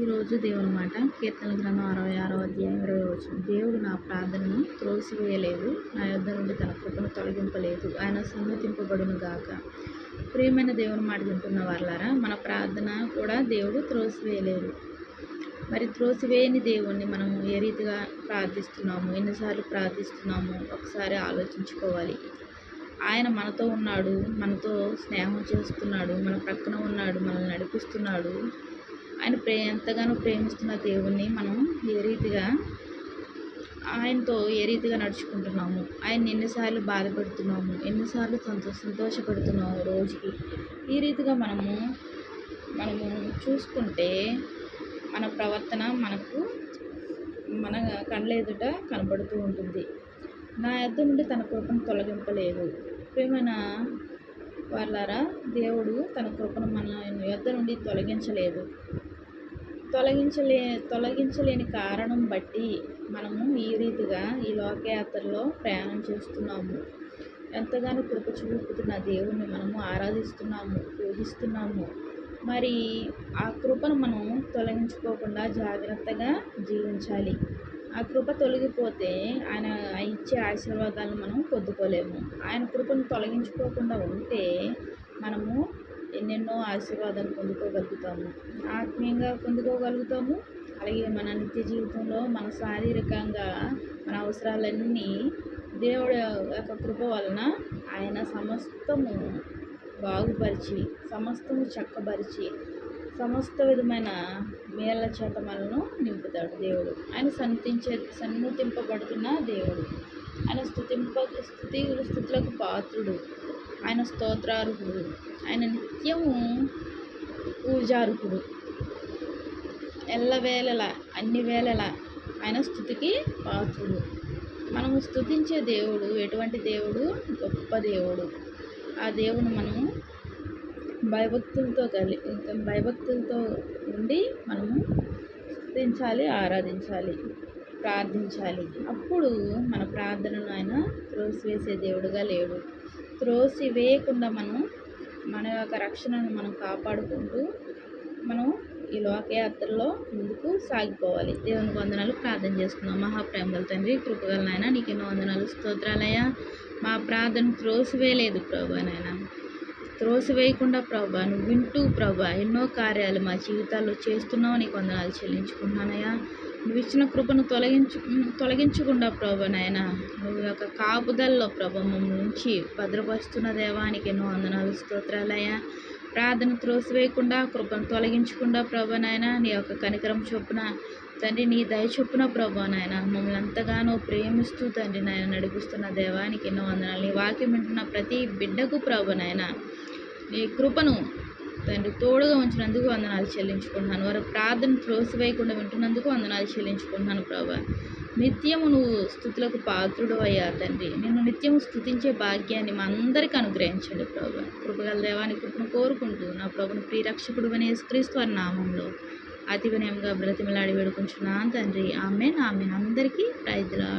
ఈరోజు దేవుని మాట కీర్తన గ్రంథం అరవై ఆరో అధ్యాయం ఇరవై వచ్చిన దేవుడు నా ప్రార్థనను త్రోసివేయలేదు. నా యొద్ద నుండి తన కృపను తొలగింపలేదు. ఆయన సమ్మతింపబడును గాక. ప్రియమైన దేవుని మాట వింటున్న వాళ్ళారా మన ప్రార్థన కూడా దేవుడు త్రోసివేయలేదు. మరి త్రోసివేయని దేవుణ్ణి మనము ఏ రీతిగా ప్రార్థిస్తున్నాము? ఎన్నిసార్లు ప్రార్థిస్తున్నాము? ఒకసారి ఆలోచించుకోవాలి. ఆయన మనతో ఉన్నాడు మనతో స్నేహం చేస్తున్నాడు మన ప్రక్కన ఉన్నాడు మనల్ని నడిపిస్తున్నాడు. ఆయన ప్రే ఎంతగానో ప్రేమిస్తున్న దేవుణ్ణి మనం ఏ రీతిగా ఆయనతో ఏ రీతిగా నడుచుకుంటున్నాము? ఆయన ఎన్నిసార్లు బాధపడుతున్నాము? ఎన్నిసార్లు సంతో సంతోషపడుతున్నాము రోజుకి? ఈ రీతిగా మనము మనము చూసుకుంటే మన ప్రవర్తన మనకు మన కళ్ళ ఎదుట కనబడుతూ ఉంటుంది. నా యొద్ద నుండి తన కృపను తొలగింపలేదు. ప్రేమైన వాళ్ళారా దేవుడు తన కృపను మన యొద్ద నుండి తొలగించలేదు. తొలగించలే తొలగించలేని కారణం బట్టి మనము ఈ రీతిగా ఈ లోకయాత్రలో ప్రయాణం చేస్తున్నాము. ఎంతగానో కృప చూపుతున్న దేవుణ్ణి మనము ఆరాధిస్తున్నాము పూజిస్తున్నాము. మరి ఆ కృపను మనం తొలగించుకోకుండా జాగ్రత్తగా జీవించాలి. ఆ కృప తొలగిపోతే ఆయన ఇచ్చే ఆశీర్వాదాలను మనం పొందుకోలేము. ఆయన కృపను తొలగించుకోకుండా ఉంటే మనము ఎన్నెన్నో ఆశీర్వాదాలు పొందుకోగలుగుతాము. ఆత్మీయంగా పొందుకోగలుగుతాము. అలాగే మన నిత్య జీవితంలో మన శారీరకంగా మన అవసరాలన్నీ దేవుడు యొక్క కృప వలన ఆయన సమస్తము బాగుపరిచి సమస్తము చక్కబరిచి సమస్త విధమైన మేళ్ళ చేతమలను నింపుతాడు దేవుడు. ఆయన సన్నిధించే సన్నుతింపబడుతున్న దేవుడు. ఆయన స్థుతింప స్థుతి స్థుతులకు పాత్రుడు. ఆయన స్తోత్రార్హుడు. ఆయన నిత్యము పూజార్హుడు. ఎల్లవేళల అన్ని వేళల ఆయన స్థుతికి పాత్రుడు. మనము స్థుతించే దేవుడు ఎటువంటి దేవుడు? గొప్ప దేవుడు. ఆ దేవుని మనము భయభక్తులతో కలి భయభక్తులతో ఉండి మనము స్థుతించాలి ఆరాధించాలి ప్రార్థించాలి. అప్పుడు మన ప్రార్థనను ఆయన త్రోసివేసే దేవుడుగా లేడు. త్రోసివేయకుండా మనం మన యొక్క రక్షణను మనం కాపాడుకుంటూ మనం ఈ లోకయాత్రలో ముందుకు సాగిపోవాలి. దేవుని వందనాలు ప్రార్థన చేసుకుందాం. మహాప్రేమల తండ్రి కృపగల నాయన నీకు ఎన్నో వందనాలు. స్తోత్రాలయ్యా మా ప్రార్థన త్రోసివేయలేదు ప్రభు నాయన. త్రోసివేయకుండా ప్రభా నువ్వు వింటూ ప్రభా ఎన్నో కార్యాలు మా జీవితాల్లో చేస్తున్నావు. నీకు వందనాలు చెల్లించుకుంటున్నానయ్యా. నువ్వు ఇచ్చిన కృపను తొలగించు తొలగించకుండా ప్రభు నాయన నువ్వు యొక్క కాపుదల్లో ప్రభు మమ్మల్ని నుంచి భద్రపరుస్తున్న దేవానికి ఎన్నో వందనాలు స్తోత్రాలయ్యా ప్రార్థన త్రోసివేయకుండా కృపను తొలగించకుండా ప్రభు నాయన నీ యొక్క కనికరం చొప్పున తండ్రి నీ దయ చొప్పున ప్రభు నాయన మమ్మల్ని ఎంతగానో ప్రేమిస్తూ తండ్రి నాయన నడిపిస్తున్న దేవానికి ఎన్నో వందనాలు. నీ వాక్యం వింటున్న ప్రతి బిడ్డకు ప్రభు నాయన నీ కృపను తండ్రి తోడుగా ఉంచినందుకు వందనాలు చెల్లించుకుంటున్నాను. వారి ప్రార్థన త్రోసివేయకుండా వింటున్నందుకు వందనాలు చెల్లించుకుంటున్నాను ప్రభా. నిత్యము నువ్వు స్థుతులకు పాత్రుడు అయ్యా తండ్రి. నిన్ను నిత్యము స్థుతించే భాగ్యాన్ని మా అందరికీ అనుగ్రహించండి ప్రభా. కృపగల దేవాన్ని కృపను కోరుకుంటూ నా ప్రభుని ప్రియరక్షకుడు అనే క్రీస్తు వారి నామంలో అతి వినయంగా బ్రతిమలాడి వేడుకుంటున్నాను తండ్రి. ఆమె ఆమె అందరికీ రైతుల